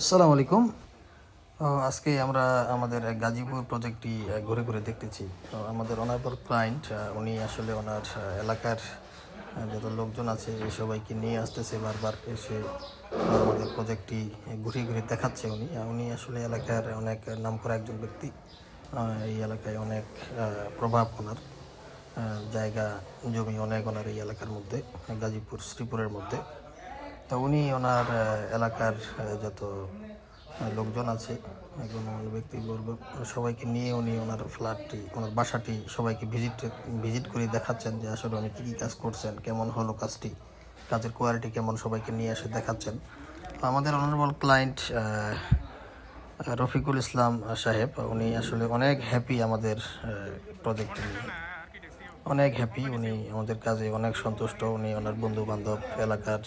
আসসালামু আলাইকুম। আজকে আমরা আমাদের গাজীপুর প্রজেক্টটি ঘুরে ঘুরে দেখতেছি। আমাদের অনারবল ক্লায়েন্ট উনি আসলে ওনার এলাকার যত লোকজন আছে এই সবাইকে নিয়ে আসতেছে বারবার এসে আমাদের প্রজেক্টটি ঘুরে ঘুরে দেখাচ্ছে উনি। উনি আসলে এলাকার অনেক নামকরা একজন ব্যক্তি। এই এলাকায় অনেক প্রভাব ওনার। জায়গা, জমি অনেক ওনার এই এলাকার মধ্যে, গাজীপুর, শ্রীপুরের মধ্যে। তো উনি ওনার এলাকার যত লোকজন আছে গণ্যমান্য ব্যক্তিবর্গ সবাইকে নিয়ে উনি ওনার ফ্ল্যাটটি, ওনার বাসাটি সবাইকে ভিজিট ভিজিট করে দেখাচ্ছেন যে আসলে উনি কী কী কাজ করছেন, কেমন হলো কাজটি, কাজের কোয়ালিটি কেমন সবাইকে নিয়ে এসে দেখাচ্ছেন। আমাদের অনারেবল ক্লায়েন্ট রফিকুল ইসলাম সাহেব, উনি আসলে অনেক হ্যাপি আমাদের প্রজেক্ট নিয়ে। অনেক হ্যাপি উনি আমাদের কাজে অনেক সন্তুষ্ট, উনি ওনার বন্ধু বান্ধব এলাকার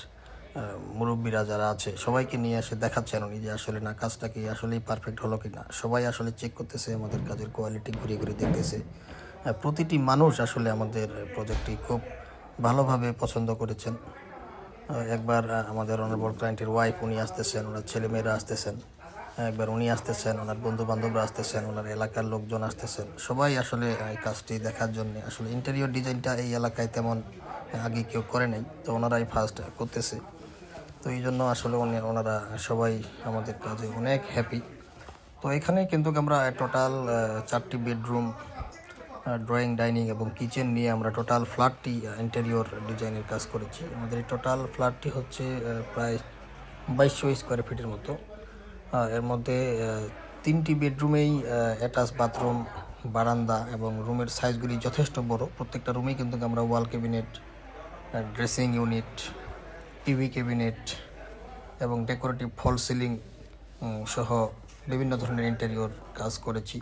মুরব্বীরা যারা আছে, সবাইকে নিয়ে এসে দেখাচ্ছেন উনি যে আসলে না, কাজটা কি আসলেই পারফেক্ট হলো কি না সবাই আসলে চেক করতেছে, আমাদের কাজের কোয়ালিটি ঘুরে ঘুরে দেখতেছে। প্রতিটি মানুষ আসলে আমাদের প্রজেক্টটি খুব ভালোভাবে পছন্দ করেছেন। একবার আমাদের অনারেবল ক্লায়েন্টের ওয়াইফ উনি আসতেছেন, ওনার ছেলেমেয়েরা আসতেছেন। একবার উনি আসতেছেন, ওনার বন্ধু বান্ধবরা আসতেছেন, ওনার এলাকার লোকজন আসতেছেন। সবাই আসলে এই কাজটি দেখার জন্য, আসলে ইন্টেরিয়র ডিজাইনটা এই এলাকায় তেমন আগে কেউ করে নাই, তো ওনারাই ফার্স্ট করতেছে। তো এই জন্য আসলে ওনারা সবাই আমাদের কাজে অনেক হ্যাপি তো এখানে কিন্তু আমরা টোটাল চারটি বেডরুম ড্রয়িং ডাইনিং এবং কিচেন নিয়ে আমরা টোটাল ফ্ল্যাটটি ইন্টেরিয়র ডিজাইনের কাজ করেছি। আমাদের এই টোটাল ফ্ল্যাটটি হচ্ছে প্রায় বাইশশো স্কোয়ার ফিটের মতো। এর মধ্যে তিনটি বেডরুমেই অ্যাটাচ বাথরুম বারান্দা এবং রুমের সাইজগুলি যথেষ্ট বড়। প্রত্যেকটা রুমেই কিন্তু আমরা wall cabinet dressing unit TV cabinet এবং ডেকোরেটিভ ফল সিলিং সহ বিভিন্ন ধরনের ইন্টেরিয়র কাজ করেছি।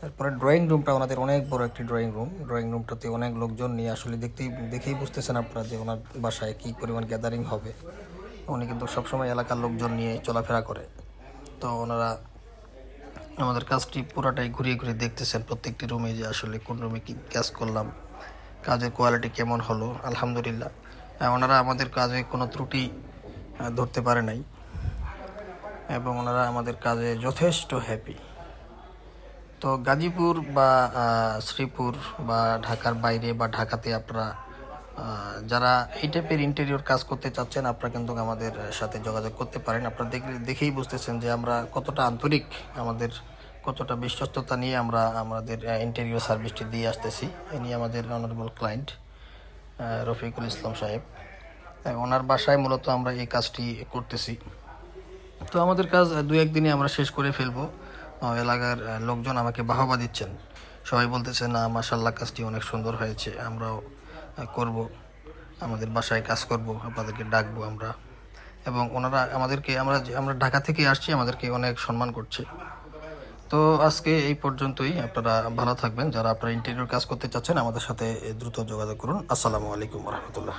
তারপরে ড্রয়িং রুমটা ওনাদের অনেক বড় একটি ড্রয়িং রুম ড্রয়িং রুমটাতে অনেক লোকজন নিয়ে আসলে দেখতেই, দেখেই বুঝতেছেন আপনারা যে ওনার বাসায় কী পরিমাণ গ্যাদারিং হবে। উনি কিন্তু সবসময় এলাকার লোকজন নিয়ে চলাফেরা করে। তো ওনারা আমাদের কাজটি পুরাটাই ঘুরিয়ে ঘুরিয়ে দেখতেছেন প্রত্যেকটি রুমে যে আসলে কোন রুমে কী কাজ করলাম, কাজের কোয়ালিটি কেমন হলো, আলহামদুলিল্লাহ। ওনারা আমাদের কাজে কোনো ত্রুটি ধরতে পারে নাই। এবং ওনারা আমাদের কাজে যথেষ্ট হ্যাপি তো গাজীপুর বা শ্রীপুর বা ঢাকার বাইরে বা ঢাকাতে আপনারা যারা এই টাইপের ইন্টেরিয়র কাজ করতে চাচ্ছেন, আপনারা কিন্তু আমাদের সাথে যোগাযোগ করতে পারেন। আপনারা দেখেই বুঝতেছেন যে আমরা কতটা আন্তরিক, আমাদের কতটা বিশ্বস্ততা নিয়ে আমরা আমাদের ইন্টেরিয়র সার্ভিসটি দিয়ে আসতেছি। এ নিয়ে আমাদের অনারেবল ক্লায়েন্ট রফিকুল ইসলাম সাহেব। ওনার বাসায় মূলত আমরা এই কাজটি করতেছি। তো আমাদের কাজ দু একদিনে আমরা শেষ করে ফেলব। এলাকার লোকজন আমাকে বাহবা দিচ্ছেন। সবাই বলতেছে, না মাসাল্লাহ কাজটি অনেক সুন্দর হয়েছে। আমরাও করব। আমাদের বাসায় কাজ করব, আপনাদেরকে ডাকবো আমরা। এবং ওনারা আমাদেরকে, আমরা আমরা ঢাকা থেকে আসছি, আমাদেরকে অনেক সম্মান করছে। তো আজকে এই পর্যন্তই। আপনারা ভালো থাকবেন। যারা আপনারা ইন্টেরিয়র কাজ করতে চাচ্ছেন, আমাদের সাথে দ্রুত যোগাযোগ করুন। আসসালামু আলাইকুম রহমতুল্লাহ।